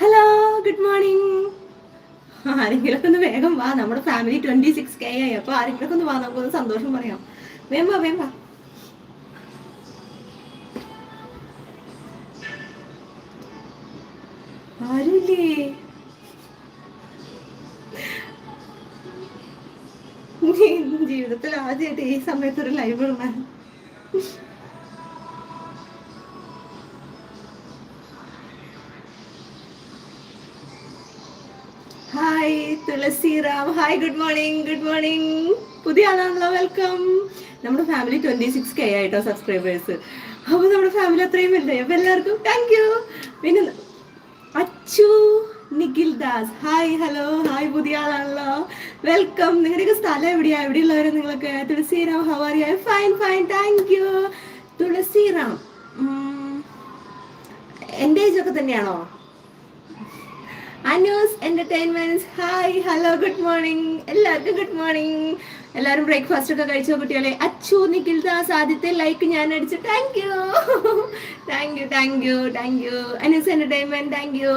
Hello good morning ആരെങ്കിലൊക്കെ ഒന്ന് വേഗം വാ. നമ്മുടെ ഫാമിലി ട്വന്റി സിക്സ് കെ ആയി. അപ്പൊ ആരെങ്കിലൊക്കെ ഒന്ന് വാ. നമുക്കൊന്ന് സന്തോഷം പറയാം. വേം വാ വേം വാ. ജീവിതത്തിൽ ആദ്യമായിട്ട് ഈ സമയത്ത് ഒരു ലൈവ് ഇടണം. Tulasiram hi good morning good morning പുതിയ ആളാണല്ലോ വെൽക്കം നമ്മുടെ ഫാമിലി ട്വന്റി സിക്സ് കെ ആയിട്ടോ സബ്സ്ക്രൈബേഴ്സ് അപ്പൊ നമ്മുടെ ഫാമിലി അത്രയും വലുതായി. അപ്പൊ എല്ലാവർക്കും താങ്ക് യു പിന്നെ Achu Nikhil Das. Hi hello hi പുതിയ ആളാണല്ലോ. വെൽക്കം നിങ്ങളുടെയൊക്കെ സ്ഥലം എവിടെയാ? എവിടെയുള്ളവരെ നിങ്ങളൊക്കെ? Tulasiram how are fine fine thank you Tulasiram. എന്റെ എന്റെ ഏജ് ഒക്കെ തന്നെയാണോ? Anu's entertainments hi hello good morning എല്ലാവർക്കും ഗുഡ് മോർണിംഗ് എല്ലാവരും ബ്രേക്ക്ഫാസ്റ്റ് ഒക്കെ കഴിച്ചോ കുട്ടികളെ? അച്ചു നിഖിൽ ദാസ് ആദ്യത്തെ ലൈക്ക് ഞാൻ അടിച്ചു. Thank you thank you thank you thank you Anu's entertainment thank you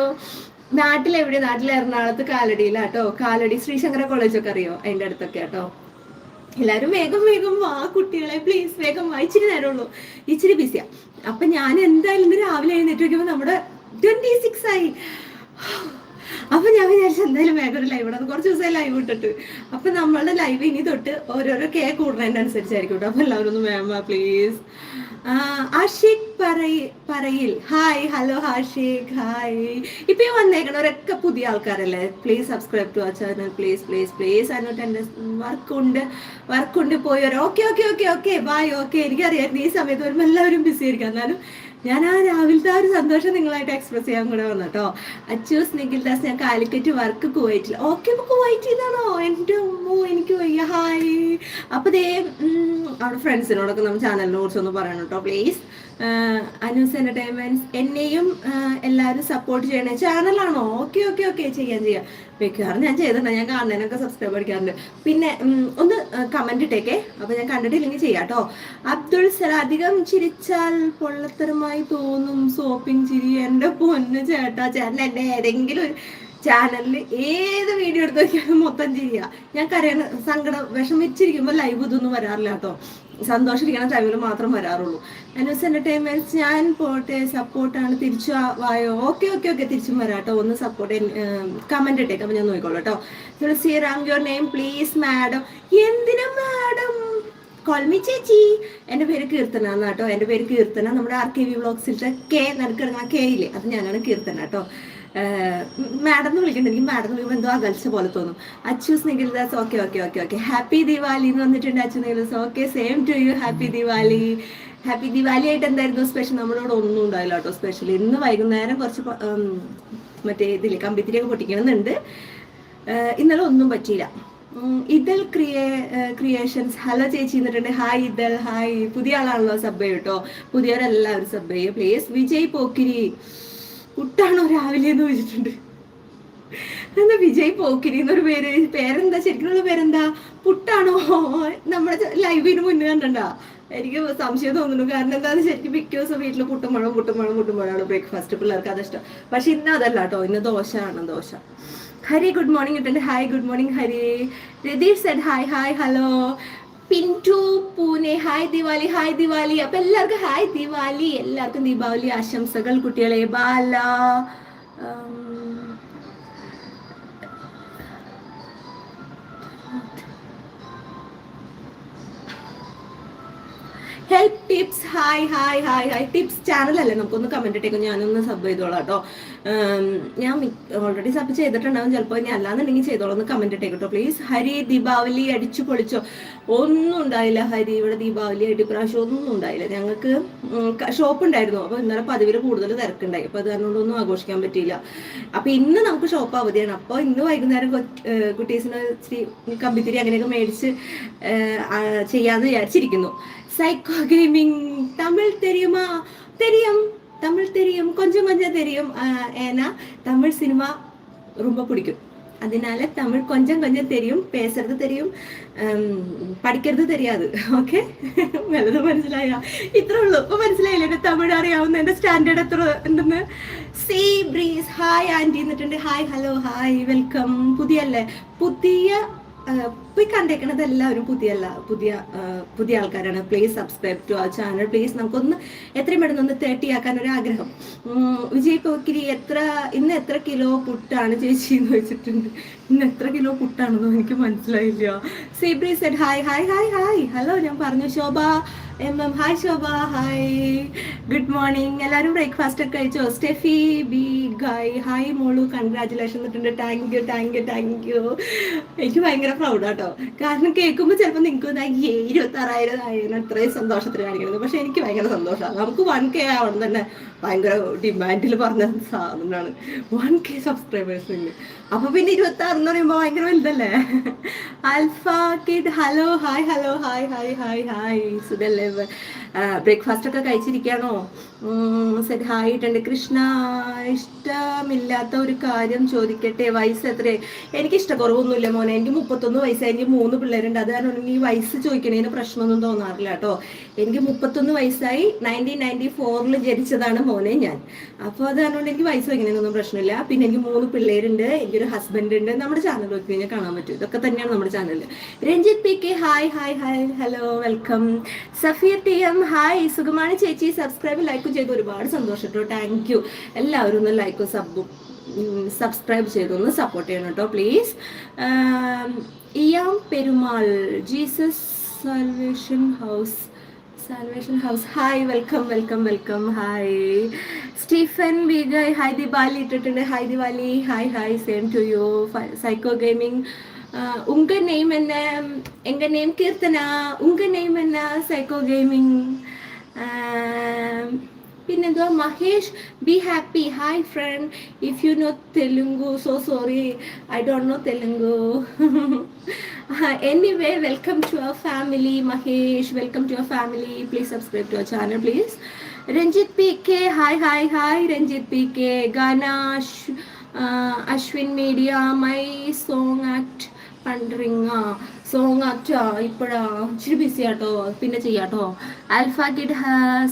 നാട്ടിലെവിടെ നാട്ടിൽ എറണാകുളത്ത് കാലടിയിലാട്ടോ കാലടി ശ്രീശങ്കര കോളേജ് ഒക്കെ അറിയോ? അതിന്റെ അടുത്തൊക്കെ ആട്ടോ എല്ലാരും വേഗം വേഗം വാ കുട്ടികളെ. പ്ലീസ് വേഗം വാ. ഇച്ചിരി നേരമുള്ളൂ. ഇച്ചിരി ബിസിയാ അപ്പൊ ഞാൻ എന്തായാലും ഇന്ന് രാവിലെ എഴുന്നേറ്റ് വയ്ക്കുമ്പോ നമ്മുടെ ട്വന്റി സിക്സ് ആയി. അപ്പൊ ഞാൻ വിചാരിച്ചു എന്തായാലും വേറൊരു ലൈവ് ഇടാം കുറച്ച് ദിവസമായി ലൈവ് ഇട്ടിട്ട്. അപ്പൊ നമ്മളുടെ ലൈവ് ഇനി തൊട്ട് ഓരോരോ കേ കൂടുന്നതിനനുസരിച്ചായിരിക്കും കേട്ടോ. അപ്പൊ എല്ലാവരും ഒന്ന് മാം പ്ലീസ് ആഷിഖ് പറയ പറയിൽ. Hi hello Ashiq. ഹായ് ഇപ്പൊ വന്നേക്കണവരൊക്കെ പുതിയ ആൾക്കാരല്ലേ? പ്ലീസ് സബ്സ്ക്രൈബ് ടു ആ ചാനൽ പ്ലീസ് പ്ലീസ് പ്ലീസ് അതിനോട്ട് എന്റെ വർക്ക് ഉണ്ട്. വർക്ക് ഉണ്ട് പോയവർ okay okay okay okay bye okay എനിക്കറിയാം ഈ സമയത്ത് വരുമ്പോൾ എല്ലാവരും ബിസി ആയിരിക്കും. എന്നാലും ഞാൻ ആ രാവിലത്തെ ആ ഒരു സന്തോഷം നിങ്ങളായിട്ട് എക്സ്പ്രസ് ചെയ്യാൻ കൂടെ വന്നു കേട്ടോ അച്ചൂസ് നിഖിൽ ദാസ് ഞാൻ കാലിക്കറ്റ് വർക്ക് കുവൈറ്റിൽ. ഓക്കെ അപ്പൊ ചെയ്താണോ എന്റെ അമ്മോ എനിക്ക് വയ്യ. ഹായ് അപ്പൊ ദേ അവിടെ ഫ്രണ്ട്സിനോടൊക്കെ നമ്മൾ ചാനലിനെ കുറിച്ച് ഒന്ന് പറയണം കേട്ടോ പ്ലീസ് അനൂസ് എന്റർടൈൻമെന്റ്സ് എന്നെയും എല്ലാവരും സപ്പോർട്ട് ചെയ്യണേ. ചാനലാണോ ഓക്കെ ഓക്കെ ഓക്കെ. ചെയ്യാൻ ചെയ്യാം. മിക്കവാറും ഞാൻ ചെയ്തിട്ടുണ്ട്. ഞാൻ കാണുന്നതിനൊക്കെ സബ്സ്ക്രൈബ് അടിക്കാറുണ്ട്. പിന്നെ ഒന്ന് കമന്റ് ഇട്ടേക്കേ. അപ്പൊ ഞാൻ കണ്ടിട്ടില്ലെങ്കിൽ ചെയ്യാട്ടോ. അബ്ദുൾ സലാം അധികം ചിരിച്ചാൽ പൊള്ളത്തരമായി തോന്നും സോപ്പിംഗ് ചിരി. എന്റെ പൊന്ന് ചേട്ടാ ചേട്ടൻ എന്റെ ഏതെങ്കിലും ഒരു ചാനലിൽ ഏത് വീഡിയോ എടുത്ത് നോക്കിയാലും മൊത്തം ചെയ്യുക. ഞാൻ കരയണ സങ്കടം വിഷമിച്ചിരിക്കുമ്പോൾ ലൈവ് ഇതൊന്നും വരാറില്ല കേട്ടോ. സന്തോഷിരിക്കണ ടൈമിൽ മാത്രം വരാറുള്ളൂ. അനൂസ് എന്റർടൈൻമെന്റ്സ് ഞാൻ പോട്ടെ സപ്പോർട്ടാണ് തിരിച്ചു വായോ. ഓക്കെ ഓക്കെ ഓക്കെ തിരിച്ചും വരാം കേട്ടോ. ഒന്ന് സപ്പോർട്ട് കമന്റ് ഇട്ടേക്ക്. ഞാൻ നോക്കിക്കോളൂ കേട്ടോ. C Ram your name please madam എന്തിനാ മാഡം കൊൽമി ചേച്ചി. എന്റെ പേര് കീർത്തന എന്നാട്ടോ എന്റെ പേര് കീർത്തന. നമ്മുടെ ആർ കെ വി വ്ളോഗ്സിലത്തെ കെ നടക്കിടുന്ന കെയിലെ അത് ഞാനാണ് കീർത്തന കേട്ടോ. മാഡം എന്ന് എനിക്ക് മാഡം വിളിക്കുമ്പോൾ എന്തോ അകൽച്ച പോലെ തോന്നും. Achu's Nikhildas okay okay okay okay happy Diwali എന്ന് വന്നിട്ടുണ്ട് Achu Nikhildas okay same to you happy Diwali happy Diwali ആയിട്ട് എന്തായിരുന്നു സ്പെഷ്യൽ നമ്മളോട് ഒന്നും ഉണ്ടായില്ല കേട്ടോ സ്പെഷ്യൽ ഇന്ന് വൈകുന്നേരം കുറച്ച് മറ്റേ ഇതിൽ കമ്പിത്തിരിയൊക്കെ പൊട്ടിക്കണമെന്നുണ്ട്. ഇന്നലെ ഒന്നും പറ്റിയില്ല. ഇതൽ ക്രിയേ ക്രിയേഷൻസ് ഹലോ ചേച്ചി എന്നിട്ടുണ്ട് ഹായ് ഇതൽ. ഹായ് പുതിയ ആളാണല്ലോ സബ് കേട്ടോ. പുതിയവരെല്ലാവരും സബ് ചെയ്യുക പ്ലീസ് വിജയ് പോക്കിരി. കുട്ടാണോ രാവിലെ എന്ന് ചോദിച്ചിട്ടുണ്ട് എന്താ വിജയ് പോക്കിരി എന്നൊരു പേര്? പേരെന്താ? ശരിക്കുള്ള പേരെന്താ? പുട്ടാണോ? നമ്മുടെ ലൈവിന് മുന്നേ കണ്ടണ്ടാ? എനിക്ക് സംശയം തോന്നുന്നു. കാരണം എന്താന്ന് ശരിക്കും മിക്ക ദിവസം വീട്ടിൽ പുട്ടുമ്പോഴും പുട്ടുമ്പോഴും പുട്ടുമ്പോഴാണ് ബ്രേക്ക്ഫാസ്റ്റ് പിള്ളേർക്ക് അതിഷ്ടം പക്ഷെ ഇന്ന് അതല്ല കേട്ടോ ഇന്ന് ദോശയാണ് ദോശ. ഹരി ഗുഡ് മോർണിംഗ് ഇട്ടുണ്ട്. Hi good morning Hari. Ratheesh Z hi hi hello Pintu Pune hi Diwali hi Diwali. അപ്പൊ എല്ലാവർക്കും ഹായ് ദിവാലി. എല്ലാവർക്കും ദീപാവലി ആശംസകൾ കുട്ടികളെ. Bala help tips hi hi hi hi tips channel അല്ലേ? നമുക്കൊന്ന് കമന്റ് ഇട്ടേക്കും. ഞാനൊന്ന് സബ് ചെയ്തോളാം കേട്ടോ. ഞാൻ ഓൾറെഡി സബ് ചെയ്തിട്ടുണ്ടാവും. ചിലപ്പോൾ ഇനി അല്ലാന്നുണ്ടെങ്കിൽ ചെയ്തോളാം ഒന്ന് കമന്റ് ഇട്ടേക്കും കേട്ടോ. പ്ലീസ് ഹരി ദീപാവലി അടിച്ചു പൊളിച്ചോ. ഒന്നും ഉണ്ടായില്ല ഹരി. ഇവിടെ ദീപാവലി ആയിട്ട് ഇപ്രാവശ്യം ഒന്നും ഉണ്ടായില്ല. ഞങ്ങൾക്ക് ഷോപ്പ് ഉണ്ടായിരുന്നു. അപ്പൊ ഇന്നലെ പതിവിൽ കൂടുതൽ തിരക്കുണ്ടായി. അപ്പൊ അത് കാരണമൊന്നും ആഘോഷിക്കാൻ പറ്റിയില്ല. അപ്പൊ ഇന്ന് നമുക്ക് ഷോപ്പ് അവധിയാണ്. അപ്പോൾ ഇന്ന് വൈകുന്നേരം കുട്ടീസിന് കമ്പിത്തിരി അങ്ങനെയൊക്കെ മേടിച്ച് ചെയ്യാന്ന് വിചാരിച്ചിരിക്കുന്നു. സൈക്കോ ഗെയിമിംഗ് തമിഴ് തെരിയുമാ തെരിയും തമിഴ് തെരിയും കൊഞ്ചം കൊഞ്ചം തെരിയും ஆஹ் ஏன்னா தமிழ் சினிமா ரொம்ப பிடிக்கும் அதனால தமிழ் கொஞ்சம் கொஞ்சம் தெரியும் பேசுறது தெரியும் ഉം, പഠിക്കരുത് தெரியாது ഓക്കെ വലുത് മനസ്സിലായ ഇത്ര ഉള്ളൂ ഇപ്പൊ മനസ്സിലായില്ലേ എന്റെ തമിഴ് അറിയാവുന്ന എന്റെ സ്റ്റാൻഡേർഡ് എത്ര എന്തെന്ന് see breeze hi aunty എന്നിട്ടുണ്ട് hi hello hi welcome പുതിയല്ലേ പുതിയ ആ, പോയി കണ്ടേക്കണത് എല്ലാവരും പുതിയ പുതിയ പുതിയ ആൾക്കാരാണ്. പ്ലീസ് സബ്സ്ക്രൈബ് ടു ആ ചാനൽ പ്ലീസ് നമുക്കൊന്ന് എത്രയും പെട്ടെന്ന് ഒന്ന് തേർട്ടി ആക്കാൻ ഒരു ആഗ്രഹം വിജയ് പോക്കിരി എത്ര ഇന്ന് എത്ര കിലോ പുട്ടാണ് ചേച്ചി എന്ന് വെച്ചിട്ടുണ്ട്. ഇന്ന് എത്ര കിലോ പുട്ടാണെന്ന് എനിക്ക് മനസ്സിലായില്ല. Sea breeze Z hi hi hi hi hello ഞാൻ പറഞ്ഞു Shobha M M. Hi Shobha hi good morning എല്ലാവരും ബ്രേക്ക്ഫാസ്റ്റ് ഒക്കെ കഴിച്ചോ? സ്റ്റെഫി ബി ഗായ് ഹായ് മോളു congratulation എന്നിട്ടുണ്ട് thank you thank you thank you എനിക്ക് ഭയങ്കര പ്രൗഡാട്ടോ കാരണം കേൾക്കുമ്പോൾ ചിലപ്പോൾ നിങ്ങൾക്ക് ഇരുപത്തി ആറായിരം ആയിരുന്നു അത്രയും സന്തോഷത്തിൽ കാണിക്കുന്നത് പക്ഷെ എനിക്ക് ഭയങ്കര സന്തോഷമാണ് നമുക്ക് വൺ കെ ആവണം തന്നെ ഭയങ്കര ഡിമാൻഡിൽ പറഞ്ഞ സാധനമാണ്. വൺ കെ ഉണ്ട് അപ്പൊ പിന്നെ ഇരുപത്തി ആറ് എന്ന് പറയുമ്പോ ഭയങ്കര വലുതല്ലേ? Alpha kid hello hi hello hi hi hi hi സുഖല്ലേ ബ്രേക്ക്ഫാസ്റ്റ് ഒക്കെ കഴിച്ചിരിക്കാണോ? സെറ്റ് ഹായ് ഇട്ടുണ്ട്. കൃഷ്ണ ഇഷ്ടമില്ലാത്ത ഒരു കാര്യം ചോദിക്കട്ടെ വയസ്സ് എത്രേ എനിക്ക് ഇഷ്ടക്കുറവൊന്നുമില്ല മോനെ. എനിക്ക് മുപ്പത്തൊന്ന് വയസ്സായി. എനിക്ക് മൂന്ന് പിള്ളേരുണ്ട്. അത് കാരണം എനിക്ക് ഈ വയസ്സ് ചോദിക്കണേന് പ്രശ്നമൊന്നും തോന്നാറില്ല കേട്ടോ. എനിക്ക് മുപ്പത്തൊന്ന് വയസ്സായി നയന്റീൻ നയന്റി ഫോറിൽ ജനിച്ചതാണ് മോനെ ഞാൻ. അപ്പോൾ അത് കാരണം എനിക്ക് വയസ്സ് വയ്ക്കുന്നതിനൊന്നും പ്രശ്നമില്ല. പിന്നെ എനിക്ക് മൂന്ന് പിള്ളേരുണ്ട്. എനിക്കൊരു ഹസ്ബൻഡ് ഉണ്ട്. നമ്മുടെ ചാനൽ നോക്കി കഴിഞ്ഞാൽ കാണാൻ പറ്റും. ഇതൊക്കെ തന്നെയാണ് നമ്മുടെ ചാനലിൽ Ranjith P K hi hi hi hello welcome Safiya T M hi സുഖമാണ് ചേച്ചി. സബ്സ്ക്രൈബ് ലൈക്കും ചെയ്ത് ഒരുപാട് സന്തോഷം കേട്ടോ താങ്ക് യു എല്ലാവരും ഒന്ന് ലൈക്കും സബും സബ്സ്ക്രൈബ് ചെയ്തൊന്ന് സപ്പോർട്ട് ചെയ്യണം കേട്ടോ please I'm Perumal Jesus salvation house salvation house hi welcome welcome welcome hi Stephen Vijay hi Diwali ഇട്ടിട്ടുണ്ട്. Hi Diwali hi hi same to you psycho gaming ഉങ്ക name എന്ന എങ്ക name Keerthana ഉങ്ക നെയിം എന്ന psycho gaming പിന്നെന്തുവാ? Mahesh B happy hi friend if you know Telugu so sorry I don't know Telugu. Anyway welcome to our family Mahesh. Welcome to our family please subscribe to our channel please Ranjith P K hi hi hi Ranjith P K Ganesh Ashwin media my song act പണ്ടറിങ് ആ song ആക്റ്റോ ഇപ്പോഴാ ഇച്ചിരി busy ആട്ടോ പിന്നെ ചെയ്യാട്ടോ. Alpha kid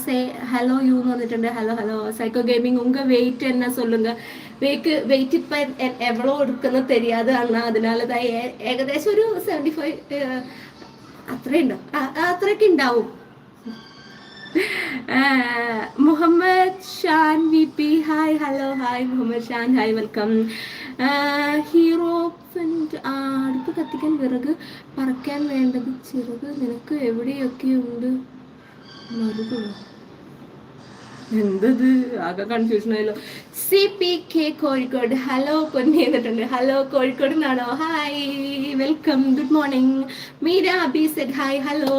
say hello you എന്ന് പറഞ്ഞിട്ടുണ്ട് hello hello psycho gaming ഉങ്ക വെയിറ്റ് എന്നെ സൊല്ലുങ്ക. വെയ്ക്ക് വെയിറ്റ് ഇപ്പം എവളോ എടുക്കുന്ന തരിയാതെ അണ്ണാ അതിനാലതായി ഏകദേശം ഒരു സെവന്റി ഫൈവ് അത്രയുണ്ടോ. അത്രയൊക്കെ ഉണ്ടാവും. Muhammad Shan V P. Hi hello hi Muhammad Shan hi welcome. Hero അടുപ്പ് കത്തിക്കാൻ വിറക് പറക്കാൻ വേണ്ടത് ചിറക് നിനക്ക് എവിടെയൊക്കെയുണ്ട് മറുകോ എന്തത് ആകെ കൺഫ്യൂഷൻ ആയല്ലോ. C P K Kozhikode. Hello Ponni എന്നിട്ടുണ്ട് hello Kozhikode നിന്നാണോ? Hi welcome good morning Meera Abi Z hi hello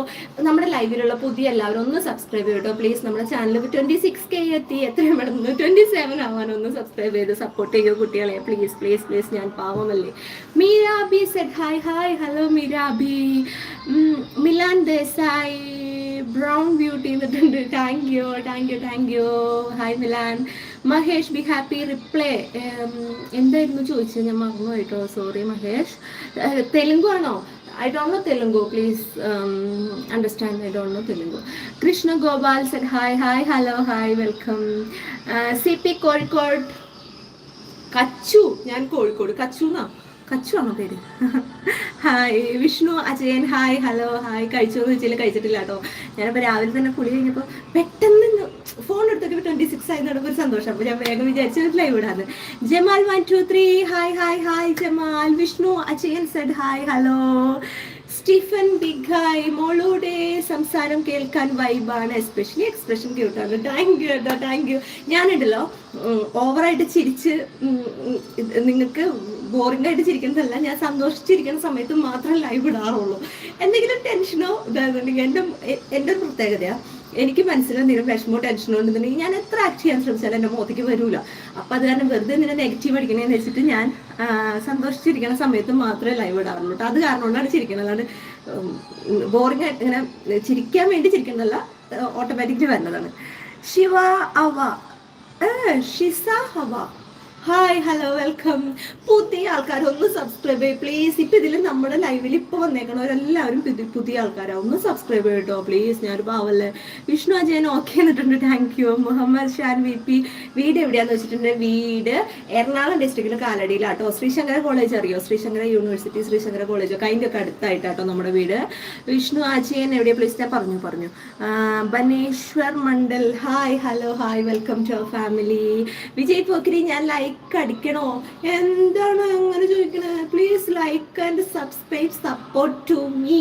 നമ്മുടെ ലൈവിലുള്ള പുതിയ എല്ലാവരും ഒന്ന് സബ്സ്ക്രൈബ് ചെയ്യട്ടോ പ്ലീസ് നമ്മുടെ ചാനൽ ട്വന്റി സിക്സ് കെ എത്തി. എത്രയും പെട്ടെന്ന് ട്വന്റി സെവൻ ആവാൻ ഒന്ന് സബ്സ്ക്രൈബ് ചെയ്ത് സപ്പോർട്ട് ചെയ്യൂ കുട്ടികളെ. പ്ലീസ് പ്ലീസ് പ്ലീസ് ഞാൻ പാവമല്ലേ. Meera Abi said hi hi hello Meera Abi Milan Desai. Brown beauty എന്നിട്ടുണ്ട് thank you thank you thank you hi Milan Mahesh B happy reply എന്തായിരുന്നു ചോദിച്ചത്? ഞാൻ മറന്നു കേട്ടോ സോറി മഹേഷ് തെലുങ്കു ആണോ? I don't know Telugu please understand I don't know Telugu Krishna Gopal said hi hi hello hi welcome C P Kozhikode Kachu ഞാൻ കോഴിക്കോട്. കച്ചു എന്നാ കച്ചു ആണോ പേര്? Hi Vishnu Ajayan hi hello hi. കഴിച്ചോ എന്ന് ചോദിച്ചാൽ കഴിച്ചിട്ടില്ല കേട്ടോ. ഞാനിപ്പോൾ രാവിലെ തന്നെ കുളി കഴിഞ്ഞപ്പോൾ പെട്ടെന്ന് ഫോൺ എടുത്തൊക്കെ ട്വന്റി സിക്സ് ആയി നടക്കുമ്പോൾ ഒരു സന്തോഷം. അപ്പോൾ ഞാൻ വേഗം വിചാരിച്ചു ലൈവ് ഇടാന്ന് Jamal one two three hi hi hi Jamal. Vishnu Ajayan said hi hello. Stephen big hi. മോളുടെ സംസാരം കേൾക്കാൻ വൈബാണ് എസ്പെഷ്യലി എക്സ്പ്രഷൻ ക്യൂട്ടാണ് താങ്ക് യു കേട്ടോ താങ്ക് യു ഞാനുണ്ടല്ലോ ഓവറായിട്ട് ചിരിച്ച് നിങ്ങൾക്ക് ബോറിംഗ് ആയിട്ട് ചിരിക്കുന്നതല്ല ഞാൻ സന്തോഷിച്ചിരിക്കുന്ന സമയത്ത് മാത്രം ലൈവ് ഇടാറുള്ളൂ. എന്തെങ്കിലും ടെൻഷനോ ഇതാണെന്നുണ്ടെങ്കിൽ എന്റെ എന്റെ ഒരു പ്രത്യേകതയാണ് എനിക്ക് മനസ്സിൽ എന്തെങ്കിലും വിഷമോ ടെൻഷനോ ഉണ്ടെന്നുണ്ടെങ്കിൽ ഞാൻ എത്ര ആക്ട് ചെയ്യാൻ ശ്രമിച്ചാലും എന്റെ മുഖത്തേക്ക് വരൂല. അപ്പം അത് കാരണം വെറുതെ എന്തിനാ നെഗറ്റീവ് അടിക്കണേന്ന് വെച്ചിട്ട് ഞാൻ സന്തോഷിച്ചിരിക്കുന്ന സമയത്ത് മാത്രമേ ലൈവ് ഇടാറുള്ളൂ അത് കാരണം കൊണ്ടാണ് ചിരിക്കുന്നത് അതാണ് ബോറിംഗ് ആയിട്ട് ഇങ്ങനെ ചിരിക്കാൻ വേണ്ടി ചിരിക്കുന്നതല്ല ഓട്ടോമാറ്റിക്കലി വരുന്നതാണ്. ശിവ അവ ഷിസ ഹവ ഹായ് ഹലോ വെൽക്കം പുതിയ ആൾക്കാർ ഒന്ന് സബ്സ്ക്രൈബ് ചെയ്യും. പ്ലീസ് ഇപ്പം ഇതിൽ നമ്മുടെ ലൈവിൽ ഇപ്പോൾ വന്നേക്കണവരെല്ലാവരും പുതിയ പുതിയ ആൾക്കാരാണ് ഒന്ന് സബ്സ്ക്രൈബ് ചെയ്യട്ടോ പ്ലീസ് ഞാനൊരു പാവല്ലേ. Vishnu Ajayan okay എന്നിട്ടുണ്ട്. Thank you Muhammad Shan V P വീട് എവിടെയാന്ന് വെച്ചിട്ടുണ്ട്? വീട് എറണാകുളം ഡിസ്ട്രിക്റ്റിൽ കാലടിയിലാട്ടോ. ശ്രീശങ്കര കോളേജ് അറിയോ? ശ്രീശങ്കര യൂണിവേഴ്സിറ്റി ശ്രീശങ്കര കോളേജ് ഒക്കെ. ഒക്കെ അടുത്തായിട്ടാട്ടോ നമ്മുടെ വീട്. വിഷ്ണു അജയൻ എവിടെയാ? പ്ലീസ് ഞാൻ പറഞ്ഞു പറഞ്ഞു. Baneshwar Mandal. Hi hello hi welcome to family Vijay Pokkiri ഞാൻ ലൈക്ക് അടിക്കണോ? എന്താണ് അങ്ങനെ ചോദിക്കണേ? Please like and subscribe support to me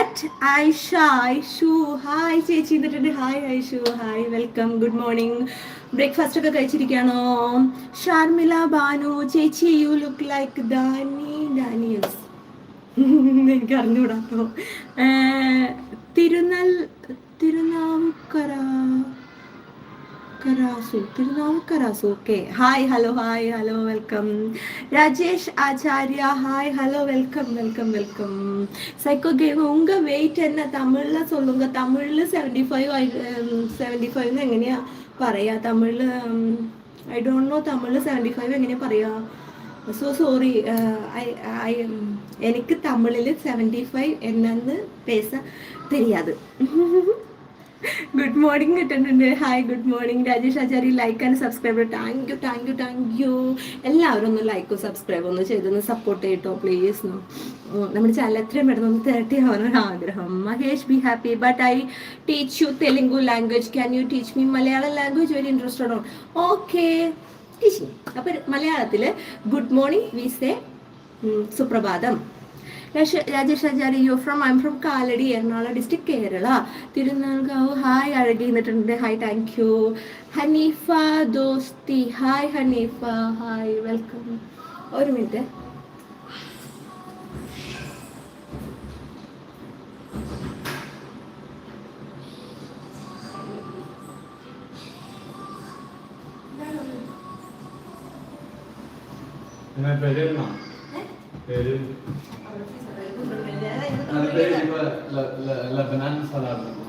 at Aisha Aishu hi ചേച്ചി എന്നിട്ടുണ്ട്. Hi Aishu hi welcome good morning breakfast ഒക്കെ കഴിച്ചിരിക്കുകയാണോ ഷാർമില ബാനു ചേച്ചി you look like Dani Daniels എനിക്ക് അറിഞ്ഞുകൂടാത്തോ Thirunal Thirunavukkara. Thirunavukkarasu Thirunavukkarasu okay hi hello hi hello welcome Rajesh Acharya hi hello welcome welcome welcome psycho game ഉങ്ക wait എന്നാ തമിഴിൽ സൊല്ലുങ്ക തമിഴിൽ seventy five seventy five എങ്ങനെയാ പറയാ? തമിഴിൽ ഐ ഡോണ്ട് നോ തമിഴിൽ seventy five എങ്ങനെയാ പറയാ? സോ സോറി എനിക്ക് തമിഴിൽ സെവന്റി ഫൈവ് എന്നു പേസ തെരിയാത്. ഗുഡ് മോർണിംഗ് കിട്ടുന്നുണ്ട് hi good morning Rajesh Achari like and subscribe thank you thank you thank you എല്ലാവരും ഒന്ന് ലൈക്കും സബ്സ്ക്രൈബ് ഒന്ന് ചെയ്തൊന്ന് സപ്പോർട്ട് ചെയ്യട്ടോ പ്ലീസ് നമ്മുടെ ചാനൽ എത്രയും പെട്ടെന്ന് ഒന്ന് തേർട്ടി ആവാനൊരു ആഗ്രഹം. Mahesh B happy but I teach you Telugu language can you teach me Malayalam language very interested on okay teaching അപ്പം മലയാളത്തിൽ ഗുഡ് മോർണിംഗ് വി സേ സുപ്രഭാതം. Rajesh Acharya you from I am from Kalady Ernakulam district Kerala Thirunalkavu hi അഴകി എന്നിട്ടുണ്ട്. Hi thank you Hanifa Dosti hi Hanifa. Hi welcome ഒരു minute. പേര്? പേര്? അത് പേര് ഇപ്പൊ ല- ല- ലബനാൻ സലാഡ് സോ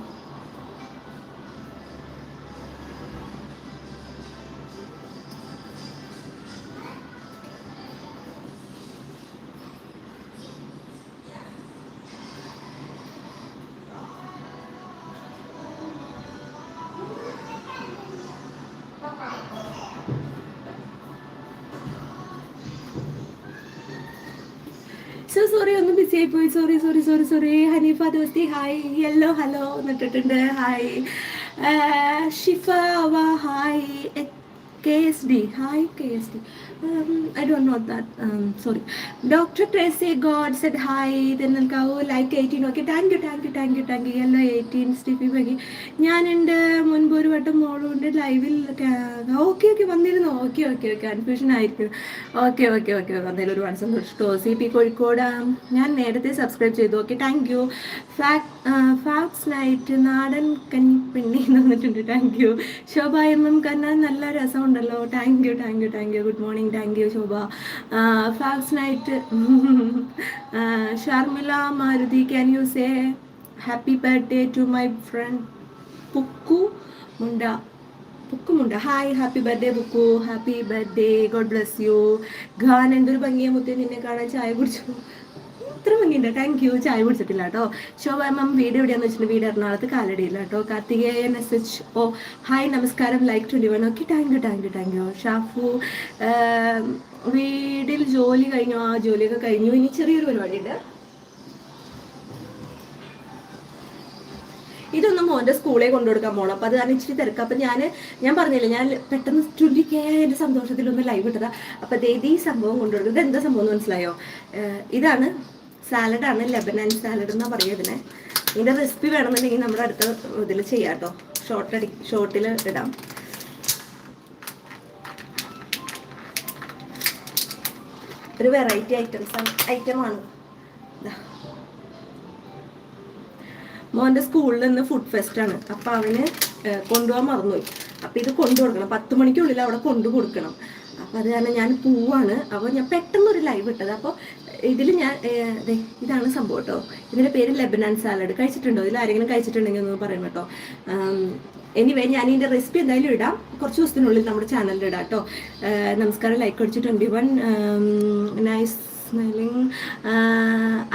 ബിസി പോയി sorry sorry sorry sorry Hanifa Dosti hi yellow hello എന്നിട്ടിട്ടുണ്ട്. Hi Shifa അവ hi K S D hi K S D I don't know that sorry doctor Tracy god set hi Thennalkavu like eighteen okay thank you thank you thank you thank you yellow eighteen Steffi ബഗി ഞാനുണ്ട് മുൻപ് ഒരു വട്ടം മോളുണ്ട് ലൈവിൽ okay okay വന്നിരുന്നു. Okay okay okay confusion ആയിരിക്കും okay okay okay വന്നതിൽ ഒരു ഒരുപാട് സന്തോഷം സി പി കോഴിക്കോട്. ഞാൻ നേരത്തെ സബ്സ്ക്രൈബ് ചെയ്തു. Okay thank you facts night നാടൻ കഞ്ഞിപ്പിണ്ണി എന്ന് പറഞ്ഞിട്ടുണ്ട് thank you Shobha M M കന്ന നല്ല രസമുണ്ടല്ലോ thank you thank you thank you good morning thank you Shobha. Facts night Sharmila Maruti can you say happy birthday to my friend Pukku Munda Pukkumunda hi happy birthday Bukku happy birthday god bless you Khan എന്തൊരു ഭംഗിയ മുത്തേ. നിന്നെ കാണാൻ ചായ കുടിച്ചു. ഇത്ര ഭംഗിയുണ്ട്. Thank you ചായ കുടിച്ചിട്ടില്ല കേട്ടോ. ശോഭ മാം വീട് എവിടെയാന്ന് വെച്ചിട്ട് വീട് എറണാകുളത്ത് കാലടിയില്ല കേട്ടോ. Karthikeyan S H O hi നമസ്കാരം. Like twenty one okay thank you thank you thank you Shafu വീടിൽ ജോലി കഴിഞ്ഞു. ആ ജോലിയൊക്കെ കഴിഞ്ഞു. ഇനി ചെറിയൊരു പരിപാടിയുണ്ട്. ഇതൊന്നും മോന്റെ സ്കൂളിൽ കൊണ്ടുകൊടുക്കാൻ പോകണം അപ്പം അത് കാരണം ഇച്ചിരി തിരക്ക്. അപ്പം ഞാൻ ഞാൻ പറഞ്ഞില്ല ഞാൻ പെട്ടെന്ന് ട്വന്റി കെ എന്റെ സന്തോഷത്തിലൊന്ന് ലൈവ് ഇട്ടതാ. അപ്പം ദേ ഈ സംഭവം കൊണ്ടുകൊടുക്കും ഇത് എന്താ സംഭവം എന്ന് മനസ്സിലായോ? ഇതാണ് സാലഡാണ് ലെബനാൻ സാലഡ് എന്നാ പറയുക ഇതിനെ. ഇതിന്റെ റെസിപ്പി വേണമെന്നുണ്ടെങ്കിൽ നമ്മുടെ അടുത്ത ഇതിൽ ചെയ്യാം കേട്ടോ. ഷോർട്ട് അടി ഷോർട്ടിൽ ഇടാം. ഒരു വെറൈറ്റി ഐറ്റംസ് ഐറ്റമാണ് മോന്റെ സ്കൂളിൽ നിന്ന് ഫുഡ് ഫെസ്റ്റ് ആണ്. അപ്പം അവന് കൊണ്ടുപോകാൻ മറന്നുപോയി. അപ്പം ഇത് കൊണ്ടു കൊടുക്കണം. പത്ത് മണിക്കുള്ളിൽ അവിടെ കൊണ്ടു കൊടുക്കണം. അപ്പം അത് കാരണം ഞാൻ പൂവാണ്. അപ്പോൾ ഞാൻ പെട്ടെന്ന് ഒരു ലൈവ് ഇട്ടത്. അപ്പോൾ ഇതിൽ ഞാൻ ഇതാണ് സംഭവം കേട്ടോ ഇതിന്റെ പേര് ലെബനാൻ സാലഡ്. കഴിച്ചിട്ടുണ്ടോ? ഇതിൽ ആരെങ്കിലും കഴിച്ചിട്ടുണ്ടെങ്കിൽ ഒന്ന് പറയണം കേട്ടോ. എനിവേ ഞാൻ ഇതിന്റെ റെസിപ്പി എന്തായാലും ഇടാം. കുറച്ച് ദിവസത്തിനുള്ളിൽ നമ്മുടെ ചാനലിൽ ഇടാം കേട്ടോ നമസ്കാരം. ലൈക്ക് അടിച്ചു twenty one nice smelling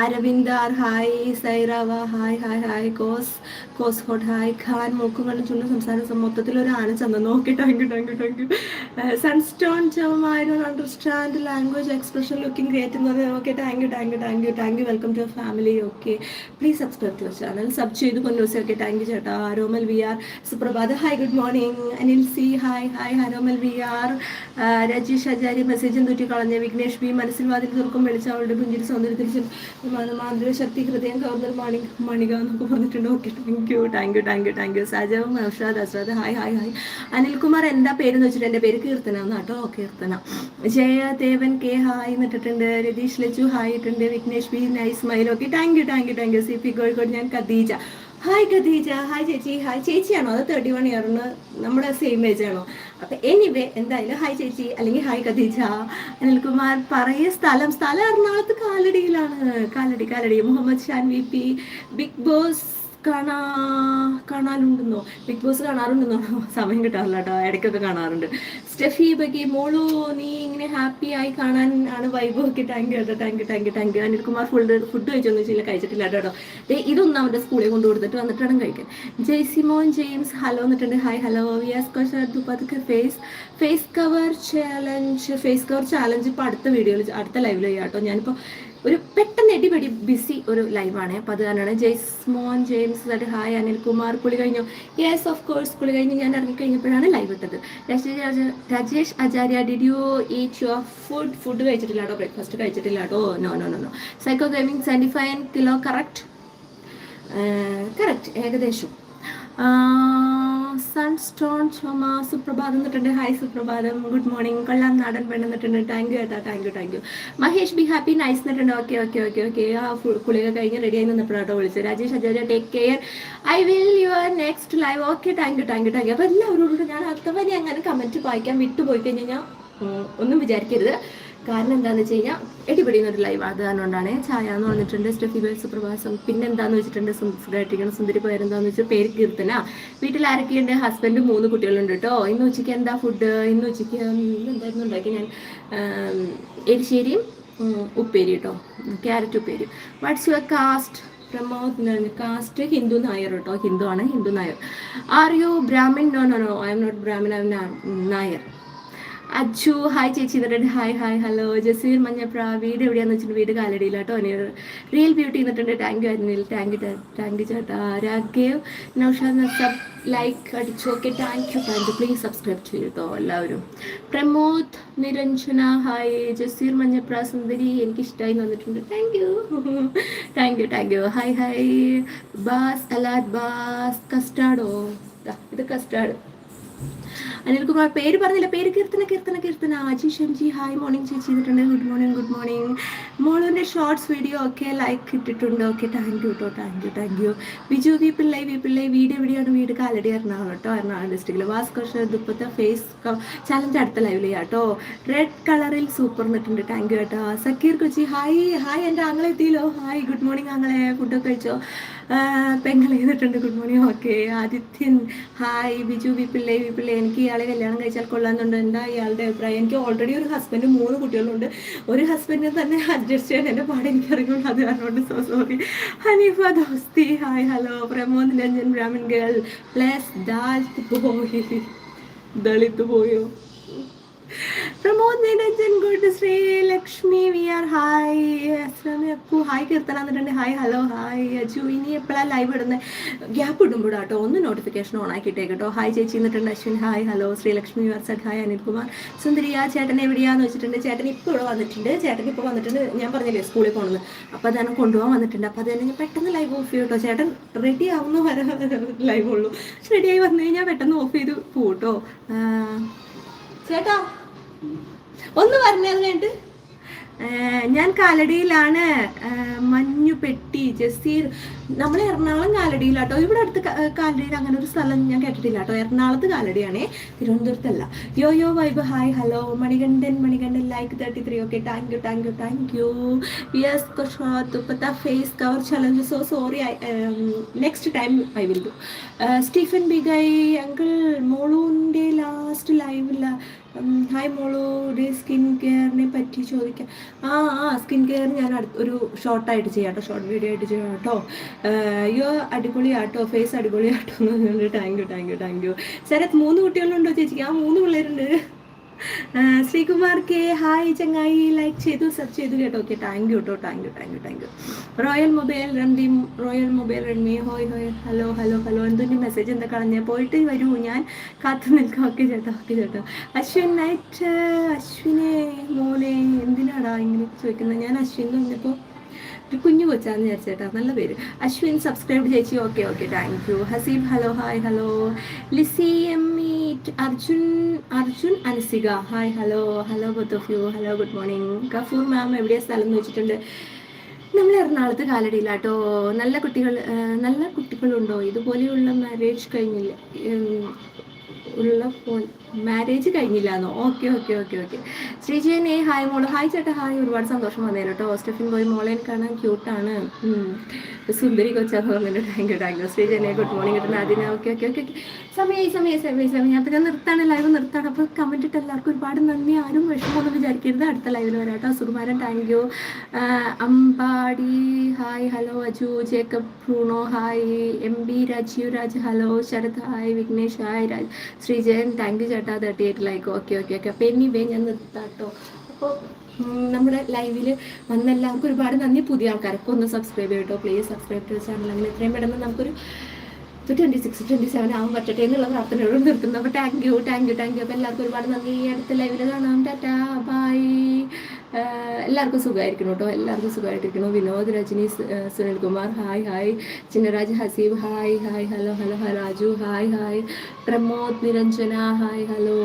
Aravindar hi സൈറാവ hi hi hi കോസ് കോസ് ഹോട്ട് ഹായ് ഖാൻ മൂക്കും കണ്ണും ചുണ്ടും സംസാരം മൊത്തത്തിൽ ഒരു ആന ചന്ത നോക്കി you thank you Sunstone I don't understand language expression looking great എന്ന് പറഞ്ഞാൽ okay thank you thank you thank you thank you welcome to family okay please subscribe to channel sub ചെയ്ത് കൊണ്ടുവച്ച ഓക്കെ താങ്ക് യു ചേട്ടാ. Romal V R Suprabhat. Hi good morning Anil C hi hi Haromal V R Rajeesh Acharya മെസ്സേജും തൂറ്റി കളഞ്ഞ? Vignesh B മനസ്സിൽ വാതിൽ തുറക്കും വെളിച്ച അവളുടെ പുഞ്ചിരി സൗന്ദര്യത്തിൽ മാതൃ ശക്തി ഹൃദയം കവർന്നൽ മണി മണിക എന്നൊക്കെ പറഞ്ഞിട്ടുണ്ട്. Okay thank you thank you thank you thank you Sajav Naushad Asrad hi hi hi Anilkumar എന്താ പേരെന്ന് വെച്ചിട്ട് എന്റെ പേര് കീർത്തന എന്നാട്ടോ കീർത്തന. ജയ ദേവൻ കെ ഹായ് എന്നിട്ടിട്ടുണ്ട്. രതീഷ് ലച്ചു ഹായ് ഇട്ടുണ്ട് Vignesh B nice smile okay thank you thank you thank you C P Kozhikode ഞാൻ Khadeeja. Hi Khadeeja hi ചേച്ചി. ഹായ് ചേച്ചിയാണോ? അത് തേർട്ടി വൺ ഇയറിന് നമ്മുടെ സെയിം ഏജ് ആണോ? അപ്പൊ എനിവേ എന്തായാലും ഹായ് ചേച്ചി. അല്ലെങ്കിൽ ഹായ് ഖദീജ അനിൽകുമാർ പറയ സ്ഥലം സ്ഥലം എറണാകുളത്ത് കാലടിയിലാണ്. Kalady Kalady. Muhammad Shan V P big boss കാണാ കാണാനുണ്ടെന്നോ? Big boss കാണാറുണ്ടെന്നോ? സമയം കിട്ടാറില്ല കേട്ടോ. ഇടയ്ക്കൊക്കെ കാണാറുണ്ട്. സ്റ്റെഫി ബക്കി മോളു നീ ഇങ്ങനെ ഹാപ്പി ആയി കാണാൻ ആണ് വൈബ് ഒക്കെ. താങ്ക് യു കേട്ടോ thank you thank you thank you Anil Kumar food food കഴിച്ചൊന്നും വെച്ചില്ല കഴിച്ചിട്ടില്ല കേട്ടോ ദേ ഇതൊന്നും അവരുടെ സ്കൂളിൽ കൊണ്ട് കൊടുത്തിട്ട് വന്നിട്ടാണ് കഴിക്കാൻ ജെയ്സിമോൻ ജെയിംസ് ഹലോ എന്നിട്ടുണ്ട്. ഹായ് ഹലോ വിയാസ് കോശ് പതുക്കെ face face cover challenge face cover challenge ഇപ്പോൾ അടുത്ത വീഡിയോയിൽ അടുത്ത ലൈവിൽ ചെയ്യാം കേട്ടോ. ഞാനിപ്പോൾ ഒരു പെട്ടെന്ന് എടിപടി ബിസി ഒരു ലൈവാണ് അപ്പോൾ അത് തന്നെയാണ് Jaismon James that hi Anilkumar കുളി കഴിഞ്ഞു. യെസ് ഓഫ് കോഴ്സ് കുളി കഴിഞ്ഞ്. ഞാൻ ഇറങ്ങി കഴിഞ്ഞപ്പോഴാണ് ലൈവ് ഇട്ടത്. Rajesh Acharya did you eat your food food കഴിച്ചിട്ടില്ലാട്ടോ breakfast കഴിച്ചിട്ടില്ലാട്ടോ no no no no psycho gaming seventy five kilo correct correct ഏകദേശം. സൺസ്റ്റോൺ ചുമ സുപ്രഭാതം എന്നിട്ടുണ്ട് ഹായ് സുപ്രഭാതം. ഗുഡ് മോർണിംഗ് കൊള്ളാം നാടൻ പെണ്ണ് എന്നിട്ടുണ്ട്. താങ്ക് യു ഏട്ടാ thank you thank you Mahesh B happy nice എന്നിട്ടുണ്ട്. Okay okay okay okay ആ കുളിക കഴിഞ്ഞ് റെഡി ആയി നിന്നപ്പോഴാട്ടോ വിളിച്ചത്. Rajesh Ajaja take care I will your next live okay thank you thank you thank you അപ്പോൾ എല്ലാവരോടും ഞാൻ അർത്ഥവരെ അങ്ങനെ കമന്റ് വായിക്കാൻ വിട്ടുപോയി കഴിഞ്ഞ് കഴിഞ്ഞാൽ ഒന്നും വിചാരിക്കരുത്. കാരണം എന്താണെന്ന് വെച്ച് കഴിഞ്ഞാൽ എടിപിടിയുന്ന ഒരു ലൈവ് അത് അതുകൊണ്ടാണ് ചായ എന്ന് പറഞ്ഞിട്ടുണ്ട് സ്റ്റെഫി ബേൾ സുപ്രഭാസം. പിന്നെ എന്താന്ന് വെച്ചിട്ടുണ്ട് സുന്ദരായിട്ടിരിക്കണം സുന്ദരി പേരെന്താന്ന് വെച്ചാൽ പേര് കീർത്തന. വീട്ടിൽ ആരൊക്കെയുണ്ട്? ഹസ്ബൻഡ് മൂന്ന് കുട്ടികളുണ്ട് കേട്ടോ ഇന്ന് ഉച്ചയ്ക്ക് എന്താ ഫുഡ് ഇന്ന് ഉച്ചയ്ക്ക് എന്തായിരുന്നു ഉണ്ടാക്കി ഞാൻ? എരിശ്ശേരിയും ഉപ്പേരി കേട്ടോ ക്യാരറ്റ് ഉപ്പേരി. What's your caste Pramod caste Hindu Nair കേട്ടോ ഹിന്ദു ആണ് Hindu Nair. Are you Brahmin no no no I am not Brahmin I am Nair. Achu hi ചേച്ചി എന്നിട്ടുണ്ട്. Hi hi hello Jaseer Manjapra വീട് എവിടെയാന്ന് വെച്ചിട്ട് വീട് കാലടിയില്ല കേട്ടോ real beauty എന്നിട്ടുണ്ട്. Thank you Anil thank you thank you ചേട്ടാ. രാഗേവ് Naushad like അടിച്ചു. Okay thank you thank you please subscribe ചെയ്യൂ കേട്ടോ എല്ലാവരും. പ്രമോദ് നിരഞ്ജന ഹായ് ജസീർ മഞ്ഞപ്ര സുന്ദരി എനിക്ക് ഇഷ്ടമായി വന്നിട്ടുണ്ട്. Thank you thank you thank you hi hi bass അലാദ് ബാസ് കസ്റ്റാർഡോ. ഇത് കസ്റ്റാർഡ്. അനിൽകുമാർ പേര് പറഞ്ഞില്ല. പേര് കീർത്തന കീർത്തന കീർത്തന. ആജി ഷംജി ഹായ് മോർണിംഗ് ചേച്ചി ചെയ്തിട്ടുണ്ട്. ഗുഡ് മോർണിംഗ് ഗുഡ് മോർണിംഗ് മോളുവിന്റെ ഷോർട്സ് വീഡിയോ ഒക്കെ ലൈക്ക് ഇട്ടിട്ടുണ്ട്. ഓക്കെ താങ്ക് യു കേട്ടോ thank you thank you Biju V Pillai V Pillai വീട് എവിടെയാണ്? വീട് കാലടി എറണാകുളം കേട്ടോ എറണാകുളം ഡിസ്ട്രിക്റ്റിൽ വാസ്കോഷ ദുപ്പത്തെ ഫേസ് ചാലഞ്ച് അടുത്ത ലൈവിൽ കേട്ടോ റെഡ് കളറിൽ സൂപ്പർ നിട്ടുണ്ട് താങ്ക് യു കേട്ടോ സക്കീർ കൊച്ചി ഹായ് ഹായ് എന്റെ ആങ്ങളെത്തിയില്ലോ ഹായ് ഗുഡ് മോർണിംഗ് ആങ്ങളെ. ഫുഡൊക്കെ കഴിച്ചോ? പെങ്ങൾ ചെയ്തിട്ടുണ്ട് good morning okay Adithyan. Hi Biju V Pillai V Pillai എനിക്ക് ഇയാളെ കല്യാണം കഴിച്ചാൽ കൊള്ളാമെന്നുണ്ട്. എന്താ ഇയാളുടെ അഭിപ്രായം? എനിക്ക് ഓൾറെഡി ഒരു ഹസ്ബൻഡ് മൂന്ന് കുട്ടികളുണ്ട്. ഒരു ഹസ്ബൻഡിനെ തന്നെ അഡ്ജസ്റ്റ് ചെയ്യാൻ എന്റെ പാടെ എനിക്ക് അറിയുള്ളൂ അത് കാരണമുണ്ട് സോ സോറി ഹനീഫ ദോസ്തി. Hi hello Pramod Ranjan Brahmin girl plus ദാൽത്ത് പോയി. ദളിത് പോയോ? Pramod Niranjan good Sreelakshmi V R hi. Akku hi Keerthana എന്നിട്ടുണ്ട് hi hello hi. Aju ഇനി എപ്പോഴാണ് ലൈവ് ഇടുന്നത് ഗ്യാപ്പ് ഇടുമ്പോഴാട്ടോ ഒന്ന് നോട്ടിഫിക്കേഷൻ ഓൺ ആക്കിയിട്ടേ കേട്ടോ ഹായ് ചേച്ചി എന്നിട്ടുണ്ട് Ashwin hi hello Sreelakshmi V R said hi Anilkumar സുന്ദരി ആ ചേട്ടൻ എവിടെയാന്ന് വെച്ചിട്ടുണ്ട്? ചേട്ടൻ ഇപ്പോൾ ഇവിടെ വന്നിട്ടുണ്ട്. ചേട്ടൻ ഇപ്പോൾ വന്നിട്ടുണ്ട്. ഞാൻ പറഞ്ഞില്ലേ സ്കൂളിൽ പോകുന്നത് അപ്പോൾ അതാണ് കൊണ്ടുപോകാൻ വന്നിട്ടുണ്ട്. അപ്പോൾ അത് പെട്ടെന്ന് ലൈവ് ഓഫ് ചെയ്യും കേട്ടോ ചേട്ടൻ റെഡി ആവുന്ന വരെ ലൈവ് ഉള്ളൂ. റെഡിയായി വന്നു കഴിഞ്ഞാൽ പെട്ടെന്ന് ഓഫ് ചെയ്ത് പോട്ടോ ചേട്ടാ ഒന്ന് കഴിഞ്ഞിട്ട്? ഞാൻ കാലടിയിലാണ് മഞ്ഞുപെട്ടി മഞ്ഞു പെട്ടി ജസീർ. നമ്മൾ എറണാകുളം കാലടിയിലാട്ടോ. ഇവിടെ അടുത്ത് കാലടിയിൽ അങ്ങനെ ഒരു സ്ഥലം ഞാൻ കേട്ടിട്ടില്ല കേട്ടോ എറണാകുളത്ത് കാലടിയാണേ തിരുവനന്തപുരത്തല്ല. Yo yo vibe hi hello. Manikandan Manikandan like thirty three okay thank you thank you thank you yes തുപ്പത്ത face cover challenge so sorry next time I will do Stephen ബിഗൈ uncle മോളൂന്റെ ലാസ്റ്റ് ലൈവില്ല hi മോളൂ ഒരു skin കെയറിനെ പറ്റി ചോദിക്കാം ആ ആ skin care ഞാൻ ഒരു ഷോർട്ടായിട്ട് ചെയ്യാം കേട്ടോ ഷോർട്ട് വീഡിയോ ആയിട്ട് ചെയ്യാം കേട്ടോ അയ്യോ അടിപൊളിയാട്ടോ ഫേസ് അടിപൊളിയാട്ടോ എന്ന് thank you thank you thank you Sarath മൂന്ന് കുട്ടികളുണ്ടോ ചേച്ചിക്ക് ആ മൂന്ന് പിള്ളേരുണ്ട്. ശ്രീകുമാർ കെ ഹായ് ചങ്ങായി ലൈക്ക് ചെയ്തു സബ് ചെയ്തു കേട്ടോ. ഓക്കെ താങ്ക് യു കേട്ടോ thank you thank you thank you royal mobile റൺഡി royal mobile റൺമി ഹോയ് ഹോയ് ഹലോ ഹലോ ഹലോ എന്തിന്റെ മെസ്സേജ് എന്താ കളഞ്ഞ? പോയിട്ട് വരൂ ഞാൻ കാത്തു നിൽക്കാം. ഓക്കെ ചേട്ടാ ഓക്കെ ചേട്ടാ. അശ്വിൻ നൈറ്റ് അശ്വിനെ മോനെ എന്തിനാടാ ഇങ്ങനെ ചോദിക്കുന്നത്? ഞാൻ അശ്വിൻ ഒരു കുഞ്ഞു കൊച്ചാന്ന് വിചാരിച്ചേട്ടാ. നല്ല പേര്. അശ്വിൻ സബ്സ്ക്രൈബ് ചേച്ചി. Okay okay thank you Haseeb hello hi hello Lissy M Arjun Arjun Anasika hi hello hello both of you hello good morning Gafoor ma'am എവിടെയാ സ്ഥലം എന്ന് വെച്ചിട്ടുണ്ട് നമ്മൾ എറണാകുളത്ത് കാലടിയിലാട്ടോ. നല്ല കുട്ടികൾ നല്ല കുട്ടികളുണ്ടോ? ഇതുപോലെയുള്ള മാരേജ് കഴിഞ്ഞില്ല. ഉള്ള മാരേജ് കഴിഞ്ഞില്ല എന്നോ ഓക്കെ ഓക്കെ ഓക്കെ ഓക്കെ ശ്രീജയനെ ഹായ് മോൾ. ഹായ് ചേട്ടാ ഹായ് ഒരുപാട് സന്തോഷം വന്നേരം കേട്ടോ. സ്റ്റെഫിൻ പോയി മോളെ കാണാൻ ക്യൂട്ടാണ് സുന്ദരി കൊച്ചാന്ന് പറഞ്ഞിട്ട് താങ്ക് യു താങ്ക് യു ശ്രീജനെ ഗുഡ് മോർണിംഗ് കിട്ടുന്ന അതിന് ഓക്കെ ഓക്കെ ഓക്കെ ഓക്കെ സമയമായി സമയം സമയം സമയം. അപ്പം ഞാൻ നിർത്താണ് ലൈവ് നിർത്താണ്. അപ്പോൾ കമന്റ് ഇട്ട് എല്ലാവർക്കും ഒരുപാട് നന്ദി. ആരും വിഷമമൊന്നും വിചാരിക്കരുത്. അടുത്ത ലൈവിൽ വരാം കേട്ടോ Sukumaran thank you Ambadi hi hello Aju Jacob Bruno hi M B Rajeev Raj hello Sarath hi Vignesh hi Raj. Sreejayan thank you ചേട്ടാ thirty eight like okay okay okay അപ്പോൾ എനിവേ ഞാൻ നിർത്താം കേട്ടോ അപ്പോൾ നമ്മുടെ ലൈവിൽ വന്ന എല്ലാവർക്കും ഒരുപാട് നന്ദി. പുതിയ ആൾക്കാരൊക്കെ ഒന്ന് സബ്സ്ക്രൈബ് ചെയ്യട്ടോ പ്ലീസ് സബ്സ്ക്രൈബ് ടു ചാനൽ അങ്ങനെ എത്രയും പെട്ടെന്ന് നമുക്കൊരു ട്വന്റി സിക്സ് ട്വന്റി സെവൻ ആവാൻ പറ്റട്ടെ എന്നുള്ള പ്രാർത്ഥനയോട് നിർത്തുന്നു. അപ്പോൾ thank you thank you thank you അപ്പോൾ എല്ലാവർക്കും ഒരുപാട് നന്ദി. അടുത്ത ലൈവിൽ കാണാം. ടാറ്റാ ബൈ എല്ലാവർക്കും സുഖമായിരിക്കണം കേട്ടോ. എല്ലാവർക്കും സുഖമായിട്ടിരിക്കണം Vinod Rajani Sunil Kumar Sunilkumar hi hi. Chinnaraj Haseeb hi hi hello hello Raju hi hi. Pramod Niranjana hi hello.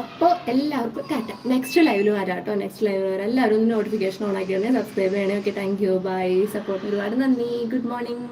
അപ്പോൾ എല്ലാവർക്കും ടാറ്റ. നെക്സ്റ്റ് ലൈവിൽ വരാം കേട്ടോ. നെക്സ്റ്റ് ലൈവിൽ വരാം. എല്ലാവരും ഒന്ന് നോട്ടിഫിക്കേഷൻ ഓൺ ആക്കി തന്നെ സബ്സ്ക്രൈബ് ചെയ്യണേ. Okay thank you bye support ഒരുപാട് നന്ദി. Good morning